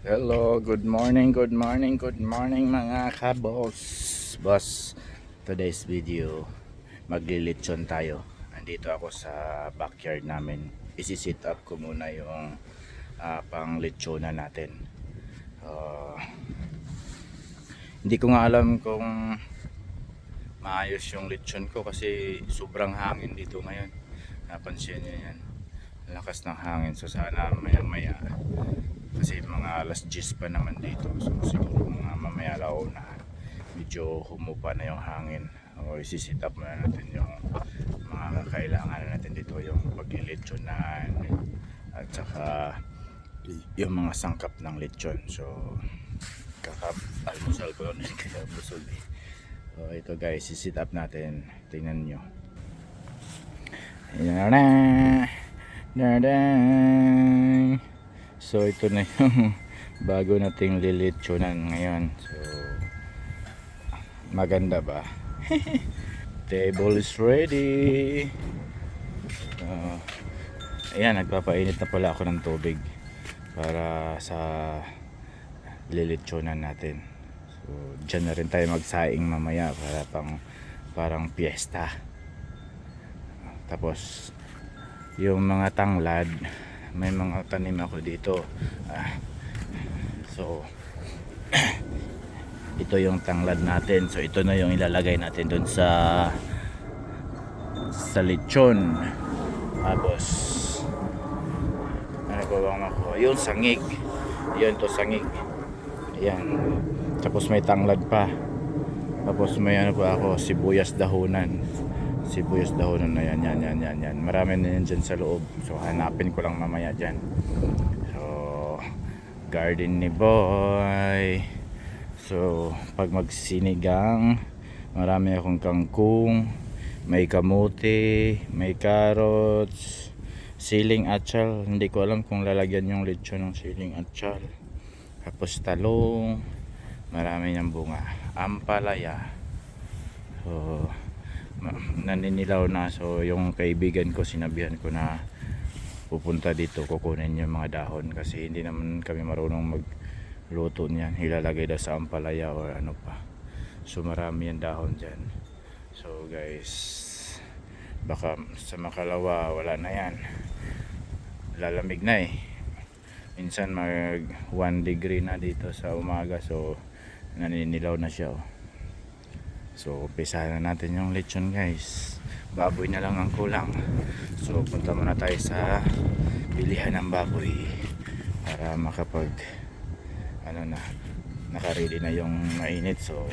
Hello, good morning, good morning, good morning mga kabos. Boss, today's video, maglilitsyon tayo. Andito ako sa backyard namin. Isi-sit up ko muna yung uh, pang litsonan natin. Uh, hindi ko nga alam kung maayos yung litsyon ko kasi sobrang hangin dito ngayon. Napansin niyo yan. Lakas ng hangin so sana maya maya kasi mga alas 10 pa naman dito. So siguro mga mamaya lao na medyo humupa na yung hangin. O isisit up na natin yung mga kailangan natin dito yung paglilitsonan at saka yung mga sangkap ng lechon. So kakap-almusal ko yun kaya busog eh. So ito guys isisit up natin. Tingnan nyo. Ayan na. Dadang. So ito na yung bago nating lilitsyonan ngayon. So maganda ba? Table is ready. Uh, ayan, nagpapainit na pala ako ng tubig para sa lilitsyonan natin. So dyan na rin tayo magsaing mamaya para pang parang piyesta. Tapos yung mga tanglad may mga tanim ako dito. Ah, so ito yung tanglad natin. So ito na yung ilalagay natin dun sa sa lechon. Tapos ano ba bang makuha? Yung sangig. Yun to sangig. Yan tapos may tanglad pa. Tapos may ano pa ako sibuyas dahunan sibuyas dahonon na yan, yan, yan, yan, yan. Marami na yan dyan sa loob. So, hanapin ko lang mamaya dyan. So, garden ni boy. So, pag magsinigang, marami akong kangkong, may kamote, may carrots, siling atchal. Hindi ko alam kung lalagyan yung lechon ng siling atchal. Tapos talong, marami niyang bunga. Ampalaya. So, naninilaw na. So yung kaibigan ko sinabihan ko na pupunta dito kukunin yung mga dahon kasi hindi naman kami marunong magluto niyan. Ilalagay daw sa ampalaya or ano pa. So marami yung dahon dyan. So guys baka sa makalawa wala na yan. Lalamig na eh. Minsan mag 1 degree na dito sa umaga so naninilaw na siya oh. So, umpisahan na natin yung lechon guys. Baboy na lang ang kulang. So, punta muna tayo sa bilihan ng baboy para makapag ano na nakaready na yung mainit. So,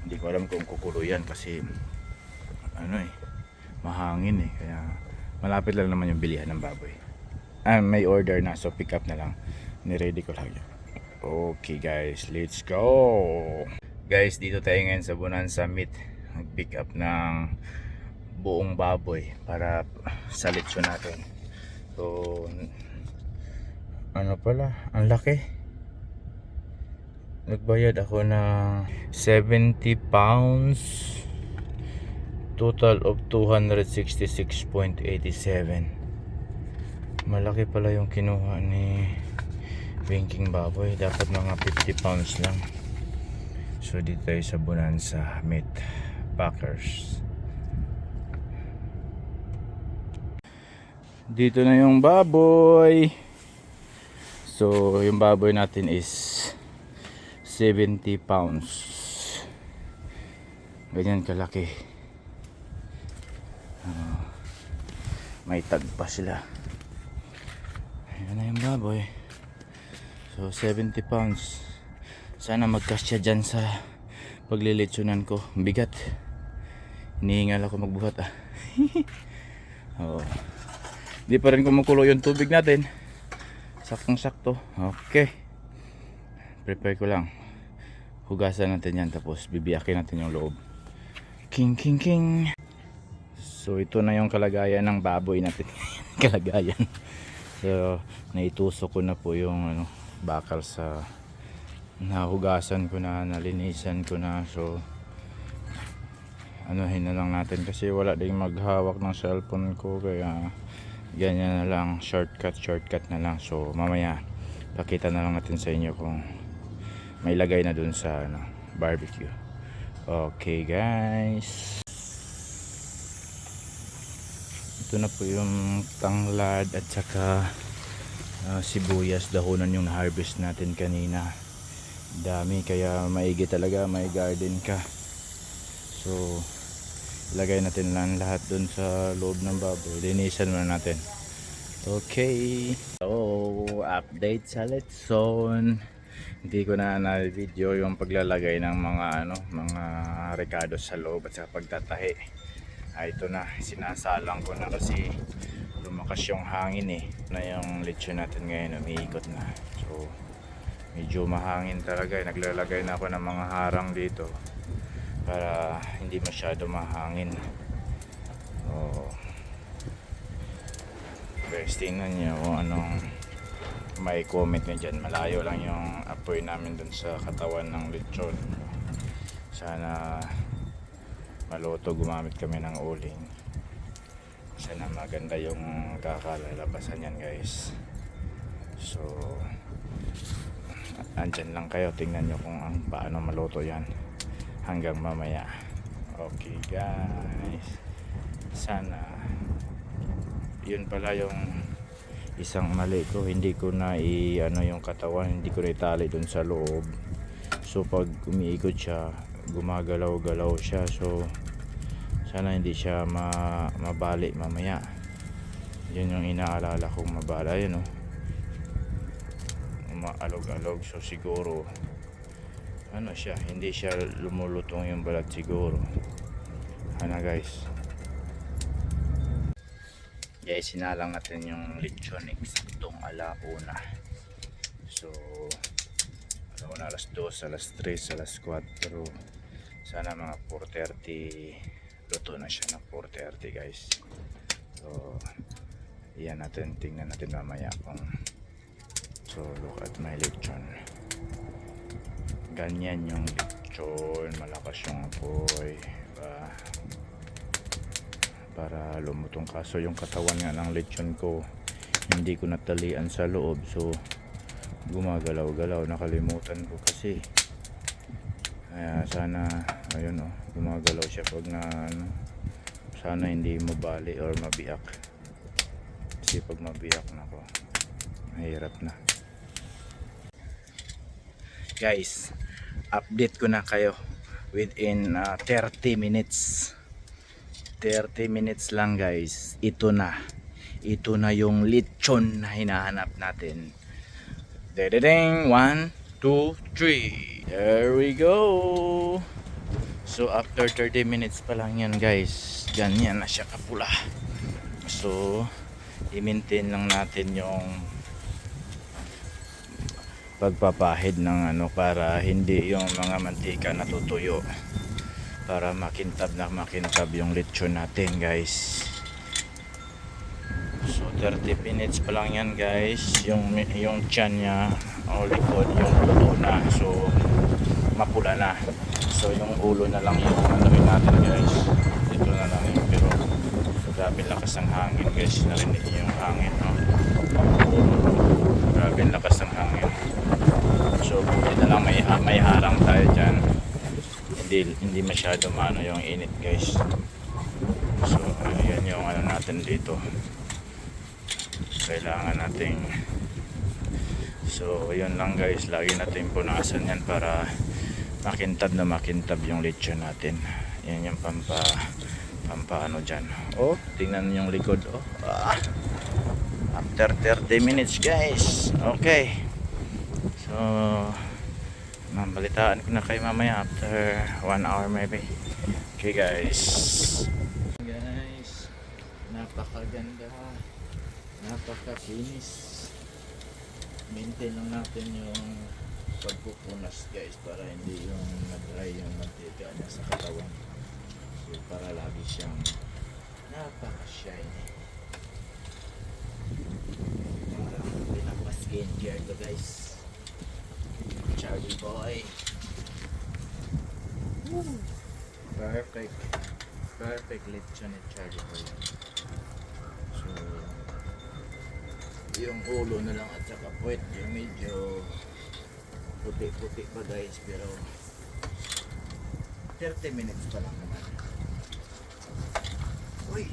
hindi ko alam kung kukulo kasi ano eh mahangin eh. Kaya malapit lang naman yung bilihan ng baboy. Ah, may order na so pick up na lang. Ni-ready ko lang yun. Okay guys, let's go! Guys dito tayo ngayon sa Bonanza Meat nag pick up ng buong baboy para sa lechon natin. So ano pala? Ang laki. Nagbayad ako ng 70 pounds. Total of 266.87 malaki pala yung kinuha ni Winking Baboy. Dapat mga 50 pounds lang So dito tayo sa Bonanza Meat Packers. Dito na yung baboy. So yung baboy natin is 70 pounds. Ganyan kalaki. Uh, may tag pa sila. Ayan na yung baboy. So 70 pounds sana magkasya dyan sa paglilitsunan ko. Bigat. Hinihingal ako magbuhat ah. Oh. di pa rin kumukulo yung tubig natin. Saktong sakto okay. Prepare ko lang. Hugasan natin yan tapos bibiyakin natin yung loob. King king king. So ito na yung kalagayan ng baboy natin. Kalagayan. So naitusok ko na po yung ano bakal sa nahugasan ko na nalinisan ko na. So anuhin na lang natin. Kasi wala ding maghawak ng cellphone ko. Kaya ganyan na lang. Shortcut shortcut na lang. So mamaya pakita na lang natin sa inyo kung may lagay na dun sa ano, barbecue. Okay guys. Ito na po yung tanglad at saka ah, sibuyas. Dahonan yung harvest natin kanina dami kaya maigi talaga may garden ka. So lagay natin lang lahat dun sa loob ng baboy linisan muna natin. Okay. So update sa Letson hindi ko na na-video yung paglalagay ng mga ano mga rekado sa loob at sa pagtatahi. Ah, ito na. Sinasalang ko na kasi lumakas yung hangin eh na yung lechon natin ngayon umiikot na. So medyo mahangin talaga eh. naglalagay na ako ng mga harang dito para hindi masyado mahangin. Oh. Guys tingnan nyo kung anong may comment nyo dyan. Malayo lang yung apoy namin dun sa katawan ng lechon. Sana maluto gumamit kami ng uling. Sana maganda yung kakalalabasan yan guys. So andyan lang kayo tingnan nyo kung ang paano maluto yan. Hanggang mamaya. Okay guys. Sana yun pala yung isang mali ko. Hindi ko na i ano yung katawan. Hindi ko na itali dun sa loob. So pag umiikot siya gumagalaw-galaw siya. So sana hindi siya ma mabali mamaya. Yun yung inaalala kong mabala yun oh umaalog-alog so siguro ano siya hindi siya lumulutong yung balat siguro. Ano guys? Guys sinalang natin yung lechon eksaktong alauna. So alauna alas 2 alas 3 alas 4 sana mga 4.30 luto na siya ng 4.30 guys. So iyan natin tingnan natin mamaya kung so look at my lechon. Ganyan yung lechon. Malakas yung apoy. Diba? para lumutong kaso yung katawan nga ng lechon ko hindi ko natalian sa loob. So gumagalaw galaw nakalimutan ko kasi. Kaya sana ayun oh gumagalaw siya pag na ano, sana hindi mabali or mabiyak. Kasi pag mabiyak nako mahirap na guys. Update ko na kayo within uh, 30 minutes. 30 minutes lang guys. Ito na. Ito na yung lechon na hinahanap natin. Dededeng 1 2 3 there we go. So after 30 minutes pa lang yan guys. Ganyan na siya kapula. So i-maintain lang natin yung pagpapahid ng ano para hindi yung mga mantika natutuyo. Para makintab na makintab yung lechon natin guys. So 30 minutes pa lang yan guys. Yung yung tiyan niya o likod yung ulo na. So mapula na. So yung ulo na lang yung ano natin guys. Dito na lang yun pero grabe lakas ng hangin guys. Narinig yung hangin no? grabe lakas ng hangin so buti na lang may, may harang tayo dyan. Hindi, hindi masyado maano yung init guys. So ayan yung ano natin dito. Kailangan nating so yun lang guys. Lagi natin punasan yan para makintab na makintab yung lechon natin. Yan yung pampa pampa ano dyan. Oh tingnan yung likod. Oh ah. after 30 minutes guys. Okay so mabalitaan ko na kayo mamaya after 1 hour maybe. Okay guys. Guys napakaganda. Napakakinis. Maintain lang natin yung pagpupunas guys para hindi yung nag-dry yung mantika niya sa katawan. So para lagi siyang napaka-shiny parang pinapa-skincare to guys Charlie boy. Perfect. Perfect lechon ni Charlie boy. So, yung ulo na lang at saka puwet yung medyo puti-puti pa guys pero 30 minutes pa lang naman uy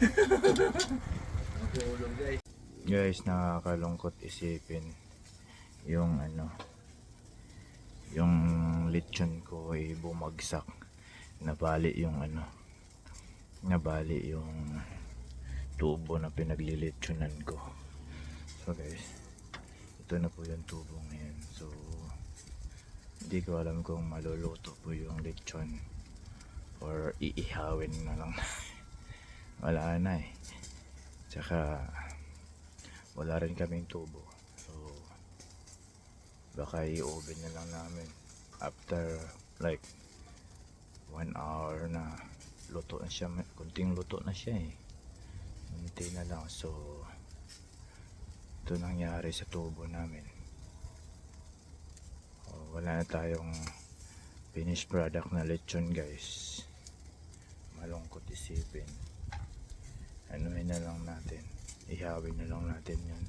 Nagulog guys guys nakakalungkot isipin yung ano yung lechon ko ay bumagsak. Nabali yung ano nabali yung tubo na pinaglilitsunan ko. So guys ito na po yung tubo ngayon. So hindi ko alam kung maluluto po yung lechon or iihawin na lang. Wala na eh. Tsaka wala rin kaming tubo baka i-oven na lang namin after like one hour na luto na siya kunting luto na siya eh Hintay na lang. So, ito nangyari sa tubo namin. Oh, wala na tayong finished product na lechon guys. Malungkot isipin. Anuhin na lang natin. Ihawin na lang natin yan.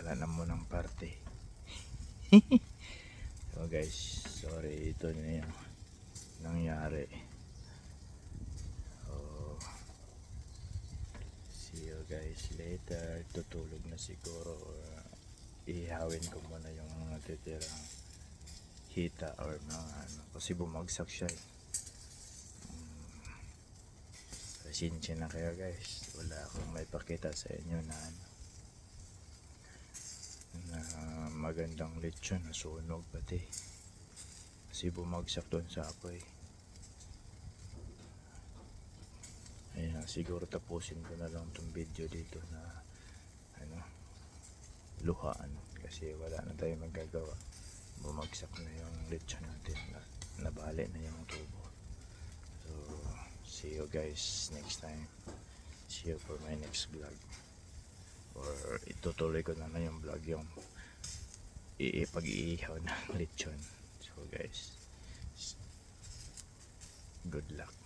Wala na mo ng parte. so guys, sorry. Ito na yung nangyari. Oh, see you guys later. Tutulog na siguro ihawin ko muna yung mga titirang hita or mga ano. Kasi bumagsak siya eh. Mm. Pasensya na kayo guys. Wala akong may pakita sa inyo na ano na magandang lechon na sunog pati kasi bumagsak doon sa apoy Ayan, siguro tapusin ko na lang tong video dito na ano, luhaan kasi wala na tayong magagawa. Bumagsak na yung lechon natin na nabali na yung tubo. So, see you guys next time. See you for my next vlog. Or itutuloy ko na na yung vlog yung iipag-iihaw ng lechon. So guys, good luck.